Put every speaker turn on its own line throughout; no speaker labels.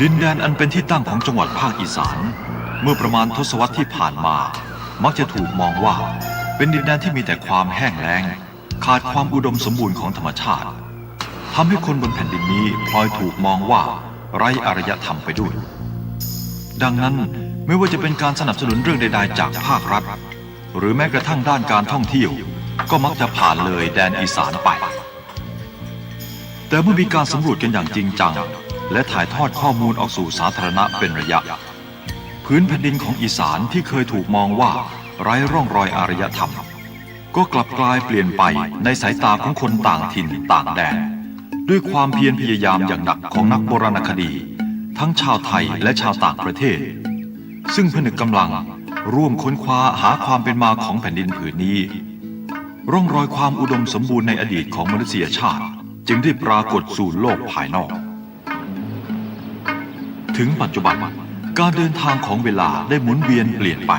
ดินแดนอันเป็นที่ตั้งของจังหวัดภาคอีสาน เมื่อประมาณทศวรรษที่ผ่านมา มักจะถูกมองว่า เป็นดินแดนที่มีแต่ความแห้งแล้ง ขาดความอุดมสมบูรณ์ของธรรมชาติทำให้คนบนแผ่นดินนี้พลอยถูกมองว่า ไร้อารยธรรมไปด้วย ดังนั้นไม่ว่าจะเป็นการสนับสนุนเรื่องใดๆจากภาครัฐ หรือแม้กระทั่งด้านการท่องเที่ยว ก็มักจะผ่านเลยแดนอีสานไป แต่เมื่อมีการสำรวจกันอย่างจริงจัง และถ่ายทอดข้อมูลออกสู่สาธารณะเป็นระยะ พื้นแผ่นดินของอีสานที่เคยถูกมองว่าไร้ร่องรอยอารยธรรม ก็กลับกลายเปลี่ยนไปในสายตาของคนต่างถิ่นต่างแดน ด้วยความเพียรพยายามอย่างหนักของนักโบราณคดี ทั้งชาวไทยและชาวต่างประเทศ ซึ่งผนึกกำลังร่วมค้นคว้าหาความเป็นมาของแผ่นดินผืนนี้ ร่องรอยความอุดมสมบูรณ์ในอดีตของมนุษยชาติ จึงได้ปรากฏสู่โลกภายนอก ถึงปัจจุบัน การเดินทางของเวลาได้หมุนเวียนเปลี่ยนไป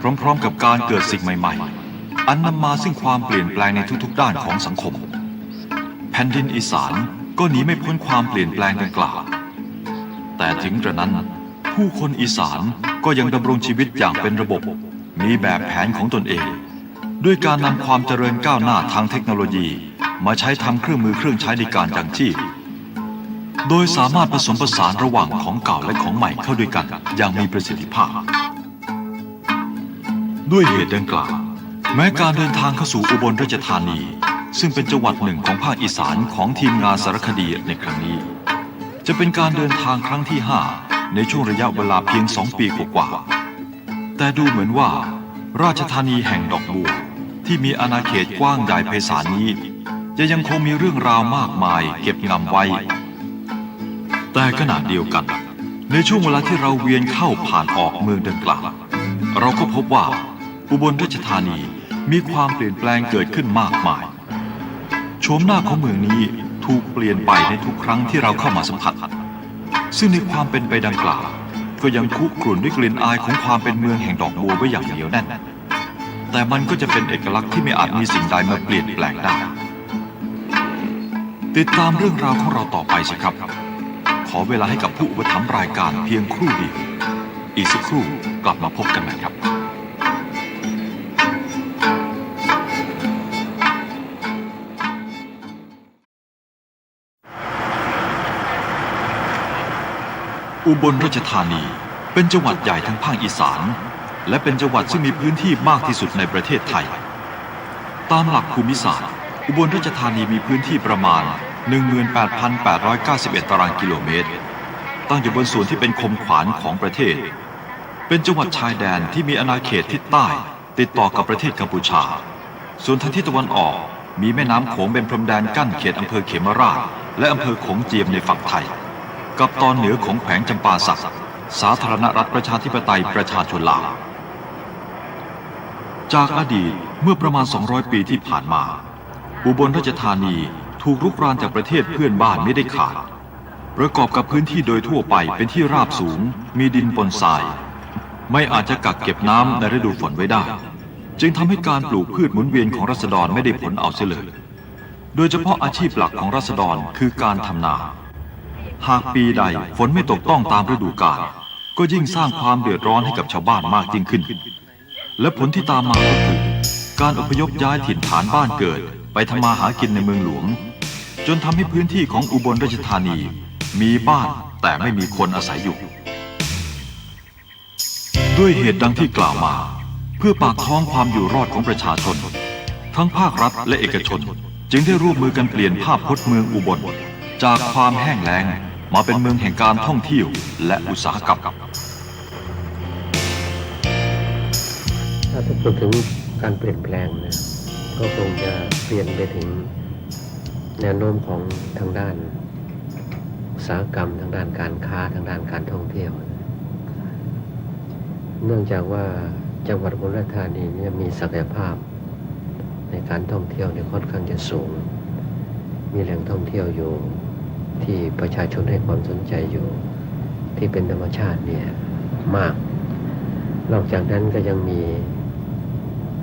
พร้อมๆ กับการเกิดสิ่งใหม่ ๆ อันนำมาซึ่งความเปลี่ยนแปลงในทุกๆ ด้านของสังคม แผ่นดินอีสานก็หนีไม่พ้นความเปลี่ยนแปลงดังกล่าว แต่ถึงกระนั้น ผู้คนอีสานก็ยังดำรงชีวิตอย่างเป็นระบบ มีแบบแผนของตนเอง ด้วยการนำความเจริญก้าวหน้าทางเทคโนโลยี มาใช้ทำเครื่องมือเครื่องใช้ในการจังชีพ โดยสามารถผสมผสานระหว่างของเก่าและของใหม่เข้าด้วยกัน อย่างมีประสิทธิภาพ ด้วยเหตุดังกล่าว แม้การเดินทางเข้าสู่อุบลราชธานี ซึ่งเป็นจังหวัดหนึ่งของภาคอีสานของทีมงานสารคดีในครั้งนี้ จะเป็นการเดินทางครั้งที่ 5 ในช่วงระยะเวลาเพียงสองปีกว่าๆแต่ดูเหมือนว่า ราชธานีแห่งดอกบัวที่มีอาณาเขตกว้างใหญ่ไพศาลนี้จะยังคงมีเรื่องราวมากมายเก็บงำไว้ แต่ขณะเดียวกัน ในช่วงเวลาที่เราเวียนเข้าผ่านออกเมืองดังกล่าวเราก็พบว่าอุบลราชธานีมีความเปลี่ยนแปลงเกิดขึ้นมากมายโฉมหน้าของเมืองนี้ถูกเปลี่ยนไปในทุกครั้งที่เราเข้ามาสัมผัส ซึ่งในความเป็นไปดังกล่าว ก็ยังคุกรุ่นด้วยกลิ่นอายของความเป็นเมืองแห่งดอกบัวไว้อย่างเหนียวแน่น แต่มันก็จะเป็นเอกลักษณ์ที่ไม่อาจมีสิ่งใดมาเปลี่ยนแปลงได้ ติดตามเรื่องราวของเราต่อไปสิครับ ขอเวลาให้กับผู้อุปถัมภ์รายการเพียงครู่เดียว อีกสักครู่กลับมาพบกันใหม่ครับอุบลราชธานีเป็นจังหวัดใหญ่ทางภาคอีสาน และเป็นจังหวัดซึ่งมีพื้นที่มากที่สุดในประเทศไทย ตามหลักภูมิศาสตร์ อุบลราชธานีมีพื้นที่ประมาณ 18,891 ตารางกิโลเมตร ตั้งอยู่บนส่วนที่เป็นคมขวานของประเทศ เป็นจังหวัดชายแดนที่มีอาณาเขตทิศใต้ ติดต่อกับประเทศกัมพูชา ส่วนทางทิศตะวันออกมีแม่น้ำโขงเป็นพรมแดนกั้นเขตอำเภอเขมราช และอำเภอโขงเจียมในฝั่งไทย กับตอนเหนือของแขวงจำปาสักสาธารณรัฐประชาธิปไตยประชาชนลาวจากอดีตเมื่อประมาณ 200 ปีที่ผ่านมา อุบลราชธานี ถูกรุกรานจากประเทศเพื่อนบ้านไม่ได้ขาด ประกอบกับพื้นที่โดยทั่วไปเป็นที่ราบสูง มีดินปนทราย ไม่อาจจะกักเก็บน้ำในฤดูฝนไว้ได้ จึงทำให้การปลูกพืชหมุนเวียนของรัษฎรไม่ได้ผลเอาเสียเลย โดยเฉพาะอาชีพหลักของรัษฎรคือการทำนา หากปีใดฝนไม่ตกต้องตามฤดูกาลก็ยิ่งสร้างความเดือดร้อนให้กับชาวบ้านมากยิ่งขึ้น และผลที่ตามมาก็คือการอพยพย้ายถิ่นฐานบ้านเกิด ไปทำมาหากินในเมืองหลวง จนทำให้พื้นที่ของอุบลราชธานี มีบ้านแต่ไม่มีคนอาศัยอยู่ ด้วยเหตุดังที่กล่าวมา เพื่อปากท้องความอยู่รอดของประชาชน ทั้งภาครัฐและเอกชน จึงได้ร่วมมือกันเปลี่ยนภาพพจน์เมืองอุบล จากความแห้งแล้งมาเป็นเมืองแห่งการท่องเที่ยวและอุตสาหกรรม
ถ้าพูดถึงการเปลี่ยนแปลงนะก็คงจะเปลี่ยนไปถึง แนวโน้มของทางด้านอุตสาหกรรม ทางด้านการค้าทางด้านการท่องเที่ยว เนื่องจากว่าจังหวัดอุบลราชธานีเนี่ยมีศักยภาพในการท่องเที่ยวเนี่ยค่อนข้างจะสูง มีแหล่งท่องเที่ยวอยู่ที่ประชาชนให้ความสนใจอยู่ ที่เป็นธรรมชาติเนี่ยมาก นอกจากนั้นก็ยังมี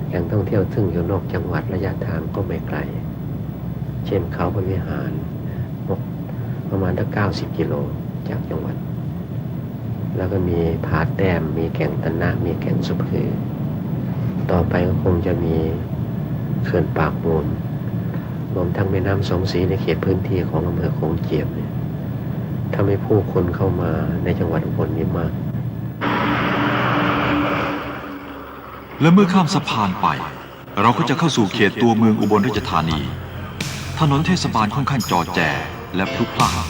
แหล่งท่องเที่ยวซึ่งอยู่นอกจังหวัดระยะทางก็ไม่ไกล เช่นเขาพระวิหารประมาณตั้ง90กิโลจากจังหวัด แล้วก็มีผาแต้ม มีแก่งตนะ มีแก่งสุพคือ ต่อไปก็คงจะมีเขื่อนปากมูลรวมทั้งแม่น้ำสองสีในเขตพื้นที่ของอำเภอโขงเจียมเนี่ยทำให้ผู้คนเข้ามาในจังหวัดอุบลนี้มาก
และเมื่อข้ามสะพานไป เราก็จะเข้าสู่เขตตัวเมืองอุบลราชธานี ถนนเทศบาลค่อนข้างจอแจและพลุกพล่าน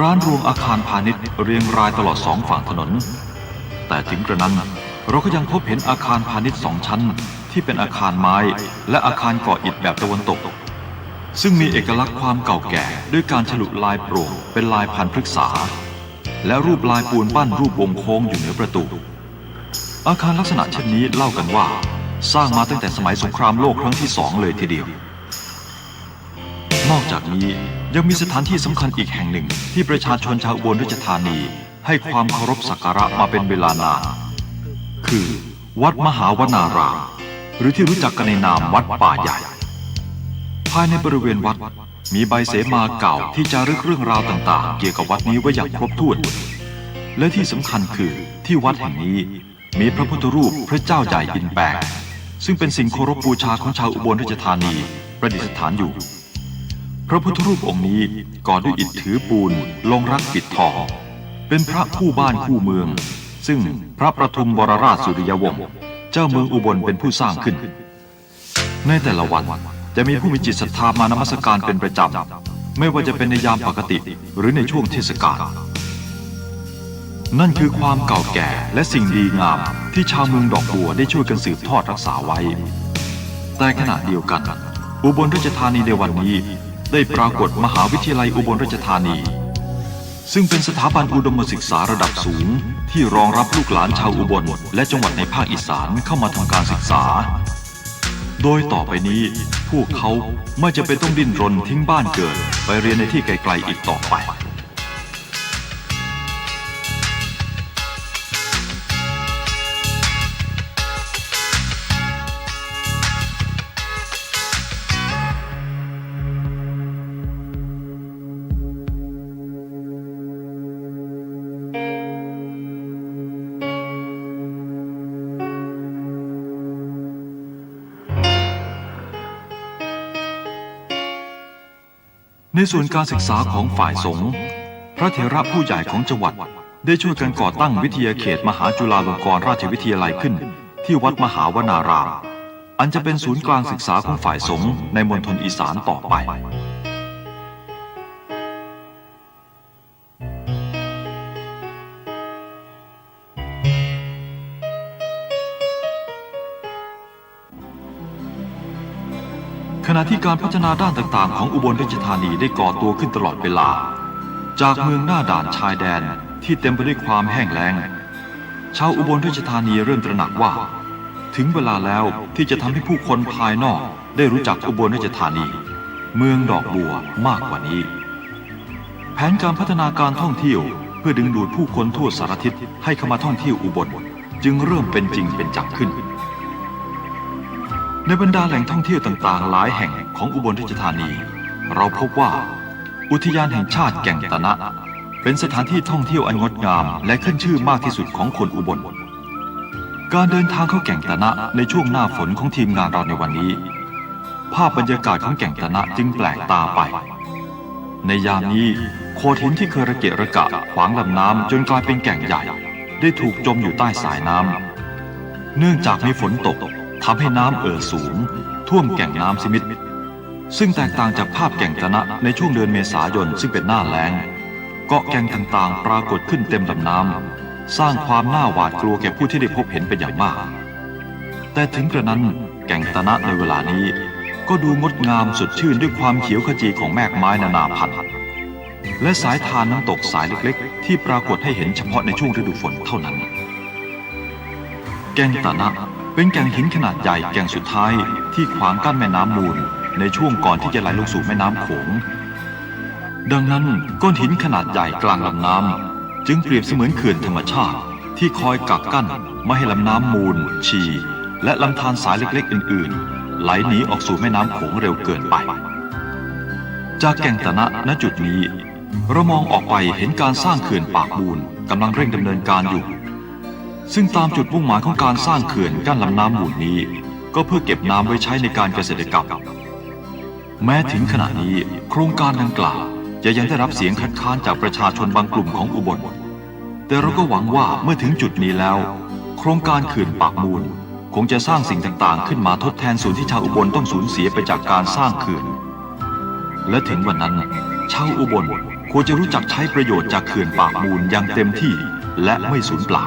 ร้านรวงอาคารพาณิชย์เรียงรายตลอดสองฝั่งถนน แต่ถึงกระนั้นเราก็ยังพบเห็นอาคารพาณิชย์สองชั้น ที่เป็นอาคารไม้ และอาคารก่ออิฐแบบตะวันตก ซึ่งมีเอกลักษณ์ความเก่าแก่ด้วยการฉลุลายโปร่งเป็นลายพันธุ์พฤกษา และรูปลายปูนปั้นรูปวงโค้งอยู่เหนือประตู อาคารลักษณะเช่นนี้เล่ากันว่า สร้างมาตั้งแต่สมัยสงครามโลกครั้งที่สองเลยทีเดียว นอกจากนี้ยังมีสถานที่สำคัญอีกแห่งหนึ่ง ที่ประชาชนชาวอุบลราชธานี ให้ความเคารพสักการะมาเป็นเวลานาน คือ วัดมหาวนาราม หรือที่รู้จักกันในนามวัดป่าใหญ่ ภายในบริเวณวัดมีใบเสมาเก่าที่จารึกเรื่องราวต่าง ๆ เกี่ยวกับวัดนี้ไว้อย่างครบถ้วน และที่สำคัญคือที่วัดแห่งนี้มีพระพุทธรูปพระเจ้าใหญ่อินแปงซึ่งเป็นสิ่งเคารพบูชาของชาวอุบลราชธานี ประดิษฐานอยู่ พระพุทธรูปองค์นี้ก่อด้วยอิฐถือปูนลงรักปิดทองเป็นพระคู่บ้านคู่เมือง ซึ่งพระประทุมวรราชสุริยวงศ์เจ้าเมืองอุบลเป็นผู้สร้างขึ้น ในแต่ละวันจะมีผู้มีจิตศรัทธามานมัสการเป็นประจำ ไม่ว่าจะเป็นในยามปกติหรือในช่วงเทศกาลนั่นคือความเก่าแก่และสิ่งดีงามที่ชาวเมืองดอกบัวได้ช่วยกันสืบทอดรักษาไว้ แต่ขณะเดียวกัน อุบลราชธานีในวันนี้ ได้ปรากฏมหาวิทยาลัยอุบลราชธานี ซึ่งเป็นสถาบันอุดมศึกษาระดับสูง ที่รองรับลูกหลานชาวอุบล และจังหวัดในภาคอีสานเข้ามาทำการศึกษา โดยต่อไปนี้ พวกเขาไม่จะเป็นต้องดิ้นรนทิ้งบ้านเกิด ไปเรียนในที่ไกลๆอีกต่อไป ในส่วนการศึกษาของฝ่ายสงฆ์พระเถระผู้ใหญ่ของจังหวัด ได้ช่วยกันก่อตั้งวิทยาเขตมหาจุฬาลงกรณราชวิทยาลัยขึ้น ที่วัดมหาวนารามอันจะเป็นศูนย์กลางศึกษาของฝ่ายสงฆ์ในมณฑลอีสานต่อไป ณะที่การพัฒนาด้านต่างๆ ของอุบลราชธานีได้ก่อตัวขึ้นตลอดเวลา จากเมืองหน้าด่านชายแดนที่เต็มไปด้วยความแห้งแล้ง ชาวอุบลราชธานีเริ่มตระหนักว่า ถึงเวลาแล้วที่จะทำให้ผู้คนภายนอกได้รู้จักอุบลราชธานี เมืองดอกบัวมากกว่านี้ แผนการพัฒนาการท่องเที่ยวเพื่อดึงดูดผู้คนทั่วสารทิศให้เข้ามาท่องเที่ยวอุบลจึงเริ่มเป็นจริงเป็นจังขึ้น ในบรรดาแหล่งท่องเที่ยวต่างๆ หลายแห่งของอุบลราชธานี เราพบว่า อุทยานแห่งชาติแก่งตะนะ เป็นสถานที่ท่องเที่ยวอันงดงาม และขึ้นชื่อมากที่สุดของคนอุบล การเดินทางเข้าแก่งตะนะในช่วงหน้าฝนของทีมงานเราในวันนี้ ภาพบรรยากาศของแก่งตะนะจึงแปลกตาไป ในยามนี้โขดหินที่เคยระเกะระกะขวางลำน้ำจนกลายเป็นแก่งใหญ่ ได้ถูกจมอยู่ใต้สายน้ำเนื่องจากมีฝนตก ทำให้น้ำเอ่อสูง ท่วมแก่งน้ำสิมิตรซึ่งแตกต่างจากภาพแก่งตะนะในช่วงเดือนเมษายนซึ่งเป็นหน้าแล้ง เกาะแก่งต่างๆ ปรากฏขึ้นเต็มลำน้ำสร้างความน่าหวาดกลัวแก่ผู้ที่ได้พบเห็นเป็นอย่างมาก แต่ถึงกระนั้นแก่งตะนะในเวลานี้ ก็ดูงดงามสดชื่นด้วยความเขียวขจีของแมกไม้นานาพันธุ์และสายทานน้ำตกสายเล็กๆ ที่ปรากฏให้เห็นเฉพาะในช่วงฤดูฝนเท่านั้น แก่งตะนะ เป็นแก่งหินขนาดใหญ่แก่งสุดท้ายที่ขวางกั้นแม่น้ำมูล ในช่วงก่อนที่จะไหลลงสู่แม่น้ำโขง ดังนั้นก้อนหินขนาดใหญ่กลางลำน้ำจึงเปรียบเสมือนเขื่อนธรรมชาติ ที่คอยกักกั้นไม่ให้ลำน้ำมูล ชี และลำธารสายเล็กๆ อื่น ๆ ไหลหนีออกสู่แม่น้ำโขงเร็วเกินไป จากแก่งตะนะณจุดนี้เรามองออกไปเห็นการสร้างเขื่อนปากมูลกำลังเร่งดำเนินการอยู่ ซึ่งตามจุดมุ่งหมายของการสร้างเขื่อนกั้นลำน้ำมูลนี้ ก็เพื่อเก็บน้ำไว้ใช้ในการเกษตรกรรม แม้ถึงขณะนี้โครงการดังกล่าวจะยังได้รับเสียงคัดค้านจากประชาชนบางกลุ่มของอุบล แต่เราก็หวังว่าเมื่อถึงจุดนี้แล้ว โครงการเขื่อนปากมูล คงจะสร้างสิ่งต่างๆ ขึ้นมาทดแทนส่วนที่ชาวอุบลต้องสูญเสียไปจากการสร้างเขื่อน และถึงวันนั้นชาวอุบลควรจะรู้จักใช้ประโยชน์จากเขื่อนปากมูลอย่างเต็มที่และไม่สูญเปล่า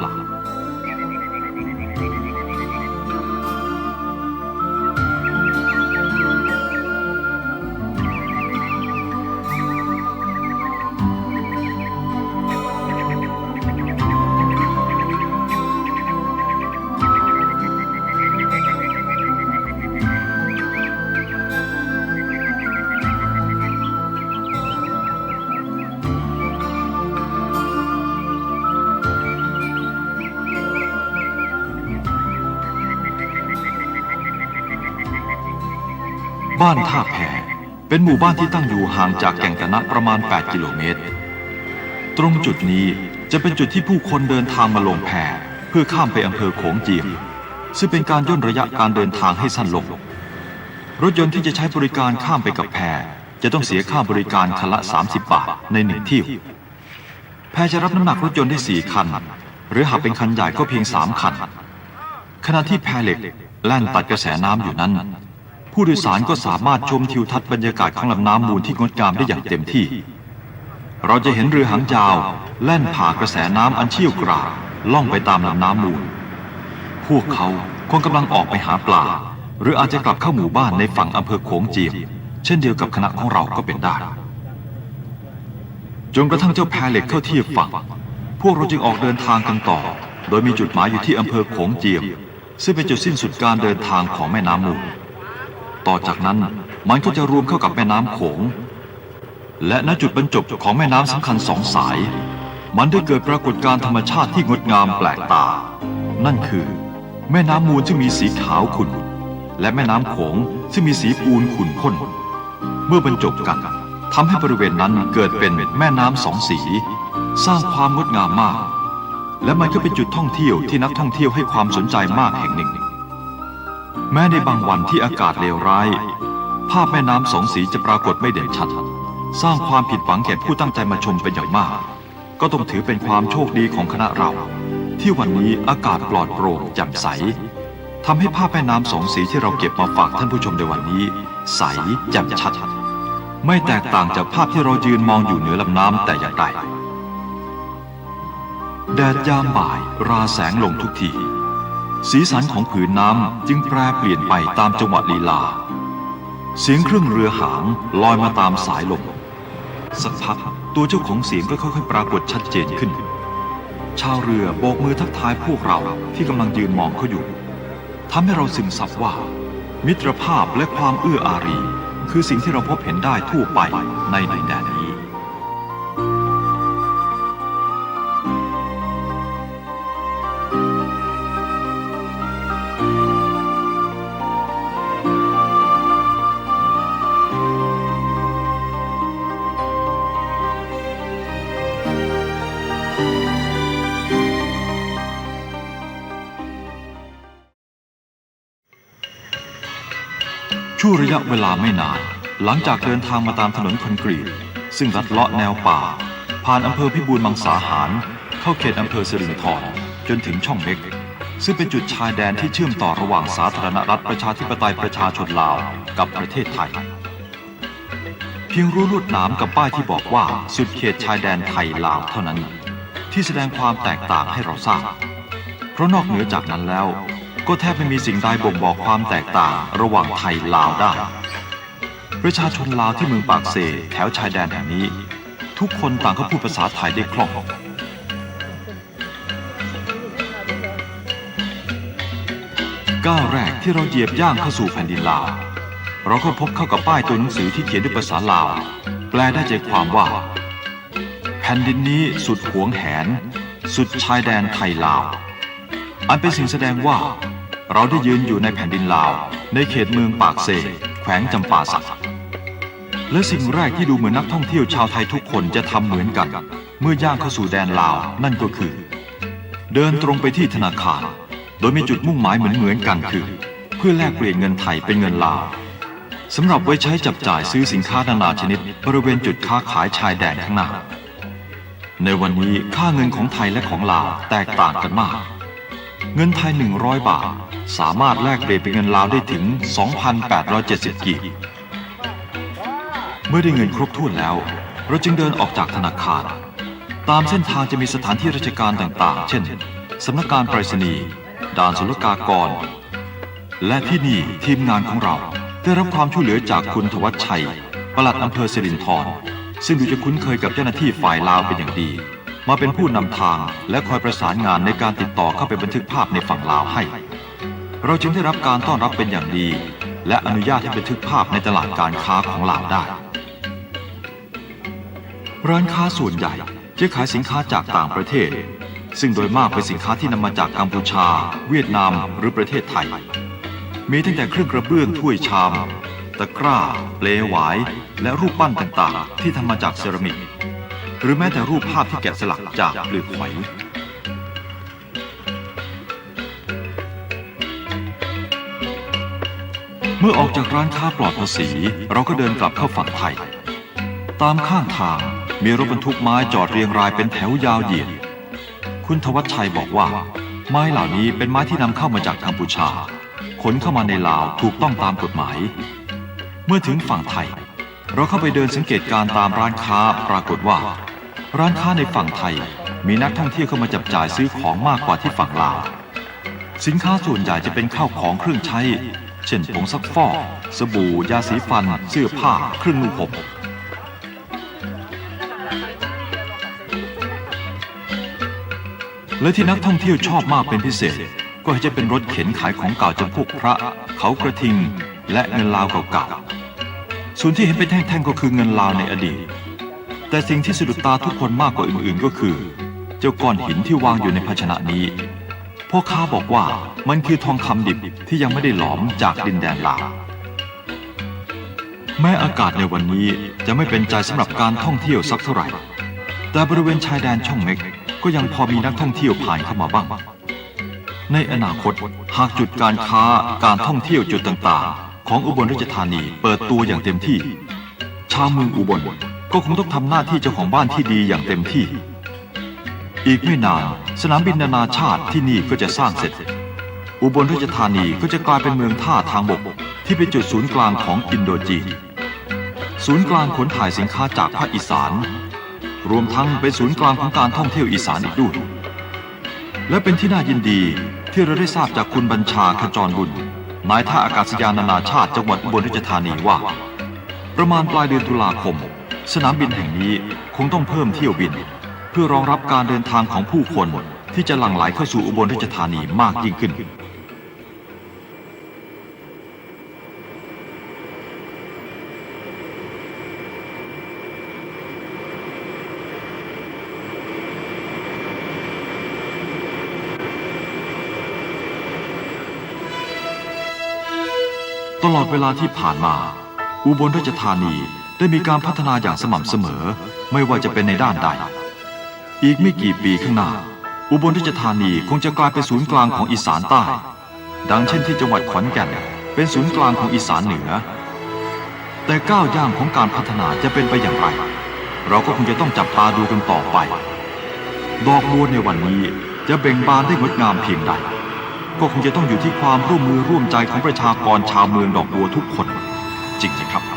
านท่าแพเป็นหมู่บ้านที่ตั้งอยู่ห่างจากแก่งตะนะประมาณ 8 กิโลเมตร ตรงจุดนี้จะเป็นจุดที่ผู้คนเดินทางมาลงแพเพื่อข้ามไปอำเภอโขงเจียมซึ่งเป็นการย่นระยะการเดินทางให้สั้นลง รถยนต์ที่จะใช้บริการข้ามไปกับแพจะต้องเสียค่าบริการคันละ 30 บาทในหนึ่งเที่ยวแพจะรับน้ำหนักรถยนต์ได้ 4 คัน หรือหากเป็นคันใหญ่ก็เพียง 3 คัน ขณะที่แพเหล็กแล่นตัดกระแสน้ำอยู่นั้น ผู้โดยสารก็สามารถชมทิวทัศน์บรรยากาศของลำน้ำมูลที่งดงามได้อย่างเต็มที่ เราจะเห็นเรือหางยาว แล่นผ่ากระแสน้ำอันเชี่ยวกรากล่องไปตามลำน้ำมูล พวกเขาคงกำลังออกไปหาปลา หรืออาจจะกลับเข้าหมู่บ้านในฝั่งอำเภอโขงเจียมเช่นเดียวกับคณะของเราก็เป็นได้จนกระทั่งเจ้าแพเล็กเข้าเทียบฝั่ง พวกเราจึงออกเดินทางกันต่อ โดยมีจุดหมายอยู่ที่อำเภอโขงเจียม ซึ่งเป็นจุดสิ้นสุดการเดินทางของแม่น้ำมูล ต่อจากนั้นมันก็จะรวมเข้ากับแม่น้ำโขง และณจุดบรรจบของแม่น้ำสำคัญสองสาย มันได้เกิดปรากฏการธรรมชาติที่งดงามแปลกตา นั่นคือ แม่น้ำมูลซึ่งมีสีขาวขุ่น และแม่น้ำโขงซึ่งมีสีปูนขุ่นข้น เมื่อบรรจบกันทำให้บริเวณนั้นเกิดเป็นแม่น้ำสองสี สร้างความงดงามมาก และมันก็เป็นจุดท่องเที่ยวที่นักท่องเที่ยวให้ความสนใจมากแห่งหนึ่ง แม้ในบางวันที่อากาศเลวร้าย ภาพแม่น้ำสองสีจะปรากฏไม่เด่นชัด สร้างความผิดหวังแก่ผู้ตั้งใจมาชมเป็นอย่างมาก ก็ต้องถือเป็นความโชคดีของคณะเรา ที่วันนี้อากาศปลอดโปร่งแจ่มใสทำให้ภาพแม่น้ำสองสีที่เราเก็บมาฝากท่านผู้ชมในวันนี้ ใสแจ่มชัด ไม่แตกต่างจากภาพที่เรายืนมองอยู่เหนือลำน้ำแต่อย่างใดแดดยามบ่ายราแสงลงทุกที สีสันของผืนน้ำจึงแปรเปลี่ยนไปตามจังหวะลีลา เสียงเครื่องเรือหางลอยมาตามสายลม สักพักตัวเจ้าของเสียงก็ค่อยๆ ปรากฏชัดเจนขึ้น ชาวเรือโบกมือทักทายพวกเราที่กำลังยืนมองเขาอยู่ทำให้เราซึมซับว่า มิตรภาพและความเอื้ออารี คือสิ่งที่เราพบเห็นได้ทั่วไปในดินแดนนี้ วระยะเวลาไม่นาน หลังจากเดินทางมาตามถนนคอนกรีต ซึ่งลัดเลาะแนวป่า ผ่านอำเภอพิบูลมังสาหาร เข้าเขตอำเภอสิรินธรจนถึงช่องเม็ก ซึ่งเป็นจุดชายแดนที่เชื่อมต่อระหว่างสาธารณรัฐประชาธิปไตยประชาชนลาวกับประเทศไทย เพียงรู้ลวดหนามกับป้ายที่บอกว่าสุดเขตชายแดนไทยลาวเท่านั้น ที่แสดงความแตกต่างให้เราทราบเพราะนอกเหนือจากนั้นแล้ว ก็แทบไม่มีสิ่งใดบ่งบอกความแตกต่างระหว่างไทยลาวได้ ประชาชนลาวที่เมืองปากเซแถวชายแดนแห่งนี้ ทุกคนต่างก็พูดภาษาไทยได้คล่องก้าวแรกที่เราเหยียบย่างเข้าสู่แผ่นดินลาวเราก็พบเข้ากับป้ายตัวหนังสือที่เขียนด้วยภาษาลาว แปลได้ใจความว่า แผ่นดินนี้สุดหวงแหน สุดชายแดนไทยลาว อันเป็นสิ่งแสดงว่า เราได้ยืนอยู่ในแผ่นดินลาว ในเขตเมืองปากเซแขวงจำปาสัก และสิ่งแรกที่ดูเหมือนนักท่องเที่ยวชาวไทยทุกคนจะทำเหมือนกัน เมื่อย่างเข้าสู่แดนลาว นั่นก็คือ เดินตรงไปที่ธนาคาร โดยมีจุดมุ่งหมายเหมือนๆกันคือ เพื่อแลกเปลี่ยนเงินไทยเป็นเงินลาวสำหรับไว้ใช้จับจ่ายซื้อสินค้านานาชนิด บริเวณจุดค้าขายชายแดนข้างหน้า ในวันนี้ค่าเงินของไทยและของลาวแตกต่างกันมาก เงินไทย 100 บาท สามารถแลกเปลี่ยนเป็นเงินลาวได้ถึง 2,870กีบเมื่อได้เงินครบถ้วนแล้ว เราจึงเดินออกจากธนาคาร ตามเส้นทางจะมีสถานที่ราชการต่างๆ เช่น สำนักงานไปรษณีย์ด่านศุลกากร และที่นี่ทีมงานของเราได้รับความช่วยเหลือจากคุณทวัชชัยปลัดอำเภอสิรินธรซึ่งดูจะคุ้นเคยกับเจ้าหน้าที่ฝ่ายลาวเป็นอย่างดี มาเป็นผู้นำทางและคอยประสานงานในการติดต่อเข้าไปบันทึกภาพในฝั่งลาวให้ เราจึงได้รับการต้อนรับเป็นอย่างดี และอนุญาตให้บันทึกภาพในตลาดการค้าของลาวได้ ร้านค้าส่วนใหญ่จะขายสินค้าจากต่างประเทศ ซึ่งโดยมากเป็นสินค้าที่นำมาจากกัมพูชา เวียดนามหรือประเทศไทย มีตั้งแต่เครื่องกระเบื้องถ้วยชาม ตะกร้า เปลวหวาย และรูปปั้นต่างๆ ที่ทำมาจากเซรามิก หรือแม้แต่รูปภาพที่แกะสลักจากเปลือกหอยเมื่อออกจากร้านค้าปลอดภาษี เราก็เดินกลับเข้าฝั่งไทย ตามข้างทางมีรถบรรทุกไม้จอดเรียงรายเป็นแถวยาวเหยียด คุณทวัชชัยบอกว่า ไม้เหล่านี้เป็นไม้ที่นำเข้ามาจากกัมพูชา ขนเข้ามาในลาวถูกต้องตามกฎหมาย เมื่อถึงฝั่งไทย เราเข้าไปเดินสังเกตการ์ตามร้านค้าปรากฏว่า ร้านค้าในฝั่งไทยมีนักท่องเที่ยวเข้ามาจับจ่ายซื้อของมากกว่าที่ฝั่งลาว สินค้าส่วนใหญ่จะเป็นข้าวของเครื่องใช้ เช่นผงซักฟอกสบู่ ยาสีฟัน เสื้อผ้า เครื่องนุ่งห่มและที่นักท่องเที่ยวชอบมากเป็นพิเศษ ก็จะเป็นรถเข็นขายของเก่าจำพวกพระ เขากระทิง และเงินลาวเก่าๆส่วนที่เห็นเป็นแท่งๆก็คือเงินลาวในอดีต แต่สิ่งที่สะดุดตาทุกคนมากกว่าอื่นๆก็คือ เจ้าก้อนหินที่วางอยู่ในภาชนะนี้พ่อค้าบอกว่ามันคือทองคำดิบที่ยังไม่ได้หลอมจากดินแดนลาวแม้อากาศในวันนี้จะไม่เป็นใจสำหรับการท่องเที่ยวสักเท่าไหร่ แต่บริเวณชายแดนช่องเม็กก็ยังพอมีนักท่องเที่ยวผ่านเข้ามาบ้าง ในอนาคตหากจุดการค้าการท่องเที่ยวจุดต่างๆ ของอุบลราชธานีเปิดตัวอย่างเต็มที่ ชาวเมืองอุบล ก็คงต้องทำหน้าที่เจ้าของบ้านที่ดีอย่างเต็มที่ อีกไม่นานสนามบินนานาชาติที่นี่ก็จะสร้างเสร็จ อุบลราชธานีก็จะกลายเป็นเมืองท่าทางบก ที่เป็นจุดศูนย์กลางของอินโดจีนศูนย์กลางขนถ่ายสินค้าจากภาคอีสาน รวมทั้งเป็นศูนย์กลางของการท่องเที่ยวอีสานอีกด้วยและเป็นที่น่ายินดีที่เราได้ทราบจากคุณบัญชาขจรบุญนายท่าอากาศยานนานาชาติจังหวัดอุบลราชธานีว่า ประมาณปลายเดือนตุลาคม สนามบินแห่งนี้คงต้องเพิ่มเที่ยวบิน เพื่อรองรับการเดินทางของผู้คนที่จะหลั่งไหลเข้าสู่อุบลราชธานีมากยิ่งขึ้น ตลอดเวลาที่ผ่านมา อุบลราชธานี ได้มีการพัฒนาอย่างสม่ำเสมอ ไม่ว่าจะเป็นในด้านใด อีกไม่กี่ปีข้างหน้า อุบลราชธานีคงจะกลายเป็นศูนย์กลางของอีสานใต้ ดังเช่นที่จังหวัดขอนแก่นเป็นศูนย์กลางของอีสานเหนือ แต่ก้าวย่างของการพัฒนาจะเป็นไปอย่างไร เราก็คงจะต้องจับตาดูกันต่อไป ดอกบัวในวันนี้จะเบ่งบานได้งดงามเพียงใด ก็คงจะต้องอยู่ที่ความร่วมมือร่วมใจของประชากรชาวเมืองดอกบัวทุกคน จริงๆครับ